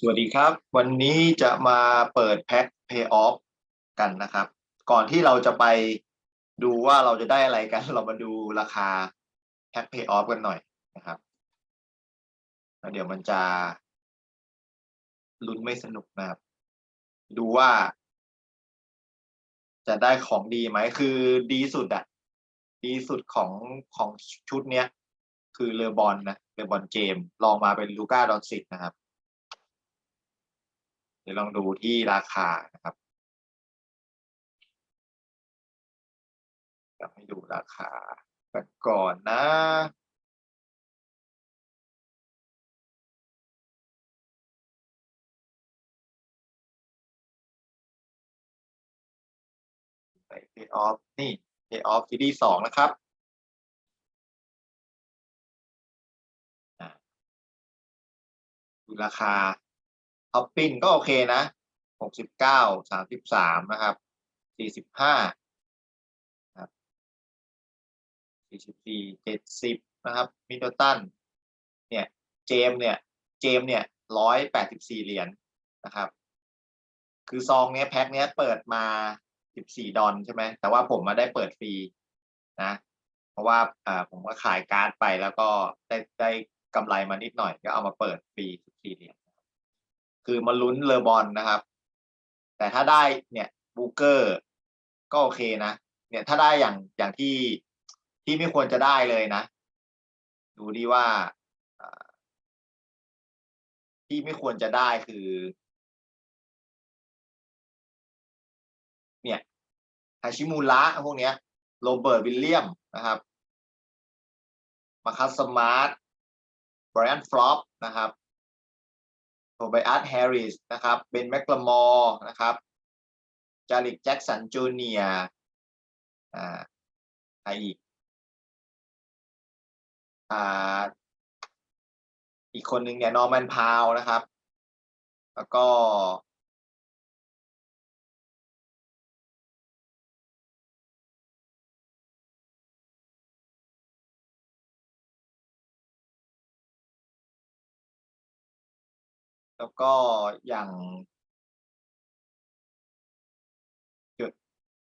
สวัสดีครับ วันนี้จะมาเปิดแพ็ค Pay Off กันนะครับ ก่อนที่เราจะไปดูว่าเราจะได้อะไรกัน เรามาดูราคาแพ็ค Pay Off กันหน่อยนะครับแล้วเดี๋ยวมันจะลุ้นไม่สนุกนะครับ ดูว่า จะได้ของดีไหม คือดีสุดอะดีสุดของของชุดเนี้ย คือเลอบอลนะเลอบอลเจมลองมาเป็นลูก้าดอนซิตนะครับ ดี๋ยวลองดูที่ราคานะครับจะให้ดูราคากันก่อนนะ ไป pay off นี่ pay off ซีรีส์สองนะครับดูราคา ท็อปปิ้งก็โอเคนะหกสิบเก้าสามสิบสามนะครับสี่สิบห้าครับสี่สิบสี่เจ็ดสิบนะครับมิดเดิลตันเนี่ยเจมส์เนี่ยเจมส์เนี่ยร้อยแปดสิบสี่เหรียญนะครับ คือซองเนี้ยแพ็คเนี้ยเปิดมาสิบสี่ดอลใช่ไหมแต่ว่าผมมาได้เปิดฟรีนะเพราะว่าอ่าผมก็ขายการ์ดไปแล้วก็ได้ได้กำไรมานิดหน่อยก็เอามาเปิดฟรีสิบสี่เหรียญ คือมาลุ้นเลอบอลนะครับ แต่ถ้าได้เนี่ยบูเกอร์ก็โอเคนะ เนี่ยถ้าได้อย่างอย่างที่ที่ไม่ควรจะได้เลยนะ ดูดีว่าอ่าที่ไม่ควรจะได้คือ เนี่ยฮาชิมูระพวกเนี้ยโรเบิร์ตวิลเลียมนะครับมาคัสสมาร์ทไบรอันฟลอปนะครับ โทไบอัสแฮร์ริสนะครับเบนแมกลมอร์นะครับจาริกแจ็กสันจูเนียอ่าใครอีกอ่าอีกคนหนึ่งเนี่ยนอร์แมนพาวนะครับ แล้วก็ แล้วก็อย่างเกิด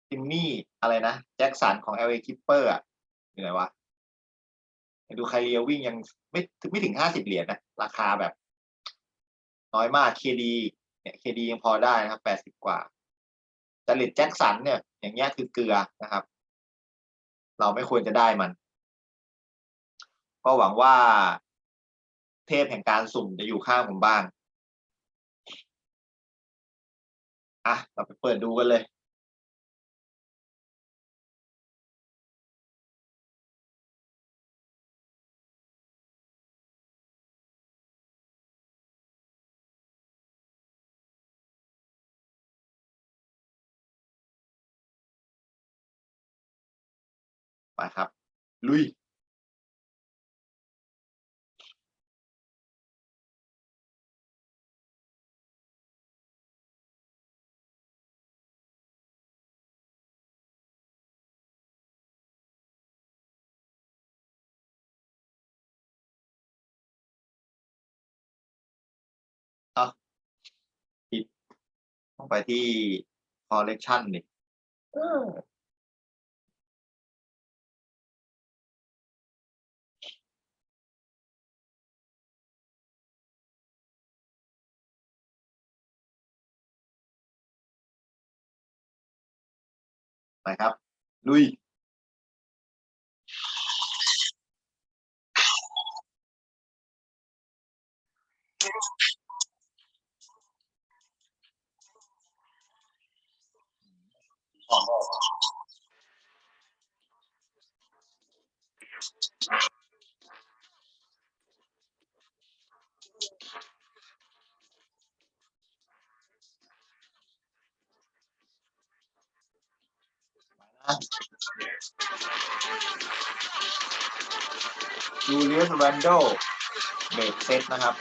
ทิมมี่อะไรนะ แจ็คสันของ LA Clipper อะอยู่ไหนวะดูใครเรียวิ่งยังไม่ถึงไม่ถึงห้าสิบเหรียญนะราคาแบบ น้อยมากเคดีเนี่ยเคดียังพอได้นะครับแปดสิบกว่าจริตแจ็คสันเนี่ย อย่างเงี้ยคือเกลือนะครับ เราไม่ควรจะได้มัน ก็หวังว่าเทพแห่งการสุ่มจะอยู่ข้างผมบ้าง อะเราไปเปิดดูกันเลยไปครับ ลุย ต้องไปที่ collection นี่ไปครับลุย จูเลียสแรนโดเบรกเซตนะครับ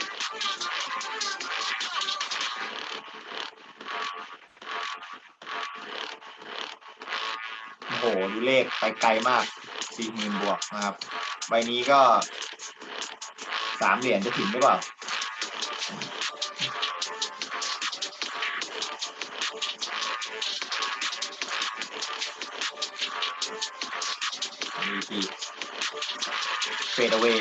โหดูเลขไปไกลมากสี่หมื่นบวกนะครับ ใบนี้ก็สามเหรียญจะถึงหรือเปล่ามีทีเฟดเอาไว้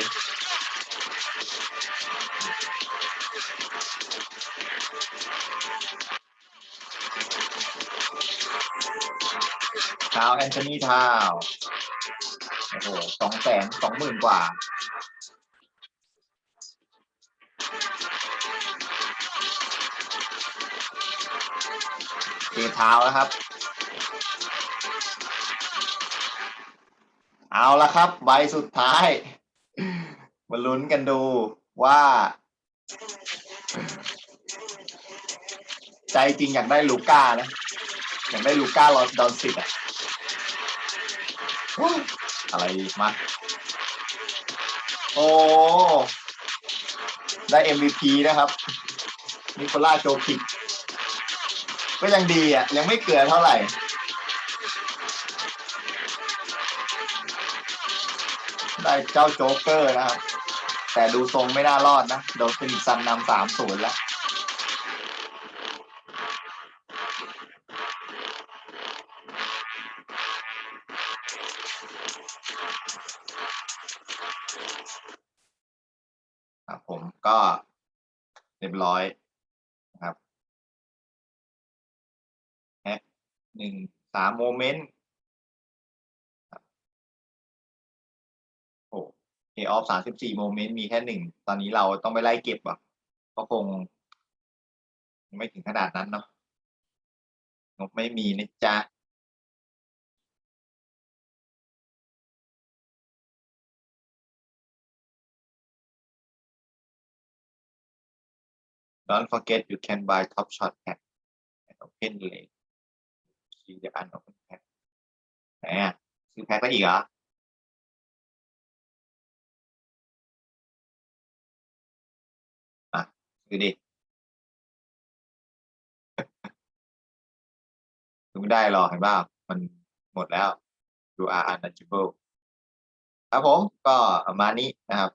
ทาวแอนโทนีทาวโอ้โหสองแสนสองหมื่นกว่าเทเท้าแล้วครับ เอาละครับ ใบสุดท้าย มาลุ้นกันดูว่า ใจจริงอยากได้ลูก้านะ อยากได้ลูก้าลอสดอนสิตอะ อะไรอีมาโอ้ ได้ MVP นะครับ นิโคล่าโจคิก ก็ยังดีอะ ยังไม่เกลือเท่าไหร่ ได้เจ้าโจ๊กเกอร์นะครับ แต่ดูทรงไม่น่ารอดนะ โดนฟินิกซ์ซันนำสามศูนย์แล้ว ครับผมก็เรียบร้อยนะครับแฮกหนึ่งสามโมเมนต์โอ้เอออฟสามสิบสี่โมเมนต์มีแค่หนึ่งตอนนี้เราต้องไปไล่เก็บอะก็คง ไม่ถึงขนาดนั้นเนาะงบไม่มีนะจ๊ะ Don't forget you can buy Top Shot pack and open late. See the unopened pack. ไหนอะซื้อแพ็คได้อีกเหรออะซื้อดิซื้อไม่ได้หรอเห็นป่ามันหมดแล้ว you are untouchable ครับผมก็ประมาณนี้นะครับ